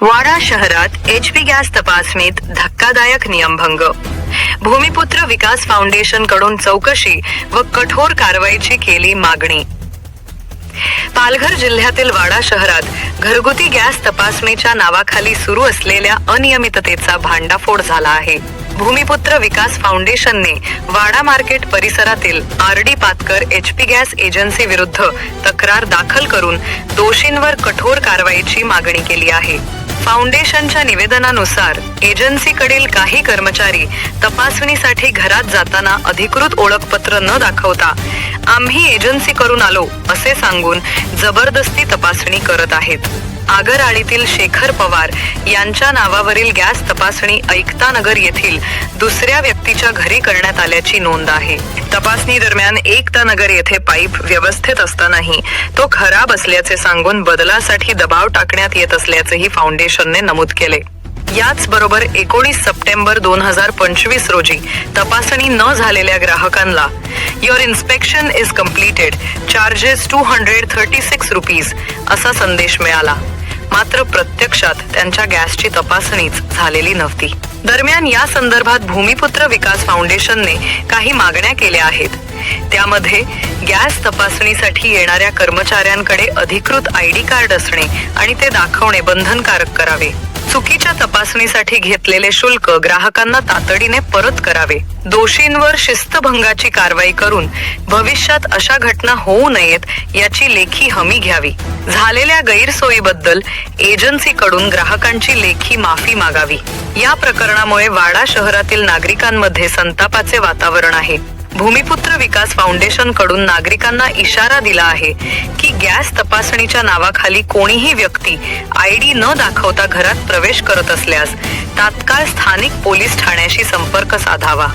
वाडा शहरात HP gas तपासणीत धक्कादायक नियमभंग. भूमिपुत्र विकास फाउंडेशनकडून चौकशी व कठोर कारवाईची केली मागणी. पालघर जिल्ह्यातील वाडा शहरात घरगुती गॅस तपासणीच्या नावाखाली सुरू असलेल्या अनियमिततेचा भांडाफोड झाला आहे. भूमिपुत्र विकास फाउंडेशनने वाडा मार्केट परिसरातील R D Patkar HP gas agency विरुद्ध तक्रार दाखल करून दोषींवर कठोर कारवाईची मागणी केली आहे. फाउंडेशनच्या निवेदनानुसार एजन्सीकडील काही कर्मचारी तपासणीसाठी घरात जाताना अधिकृत ओळखपत्र न दाखवता आम्ही एजन्सी करून आलो असे सांगून जबरदस्ती तपासणी करत आहेत. आगरआळीतील शेखर पवार यांच्या नावावरील गॅस तपासणी ऐकतानगर येथील दुसऱ्या व्यक्तीच्या घरी करण्यात आल्याची नोंद आहे. तपासणी दरम्यान एकता नगर येथे पाईप व्यवस्थित असतानाही तो खराब असल्याचे सांगून बदलासाठी दबाव टाकण्यात येत असल्याचेही फाउंडेशनने नमूद केले. याच बरोबर एकोणीस सप्टेंबर दोन हजार पंचवीस रोजी तपासणी न झालेल्या ग्राहकांना your inspection is completed charges two hundred thirty six rupees असा संदेश मिळाला. मात्र प्रत्यक्षात त्यांच्या गॅसची तपासणीच झालेली नव्हती. दरम्यान या संदर्भात भूमिपुत्र विकास फाउंडेशनने काही मागण्या केल्या आहेत. त्यामध्ये गॅस तपासणीसाठी येणाऱ्या कर्मचाऱ्यांकडे अधिकृत आय डी कार्ड असणे आणि ते दाखवणे बंधनकारक करावे. चुकीच्या तपासणीसाठी घेतलेले शुल्क ग्राहकांना तातडीने परत करावे. दोषींवर शिस्तभंगाची कारवाई करून भविष्यात अशा घटना होऊ नयेत याची लेखी हमी घ्यावी. झालेल्या गैरसोयीबद्दल एजन्सीकडून ग्राहकांची लेखी माफी मागावी. या प्रकरणामुळे वाडा शहरातील नागरिकांमध्ये संतापाचे वातावरण आहे. भूमिपुत्र विकास फाउंडेशनकडून नागरिकांना इशारा दिला आहे की गॅस तपासणीच्या नावाखाली कोणीही व्यक्ती आय डी न दाखवता घरात प्रवेश करत असल्यास तात्काळ स्थानिक पोलीस ठाण्याशी संपर्क साधावा.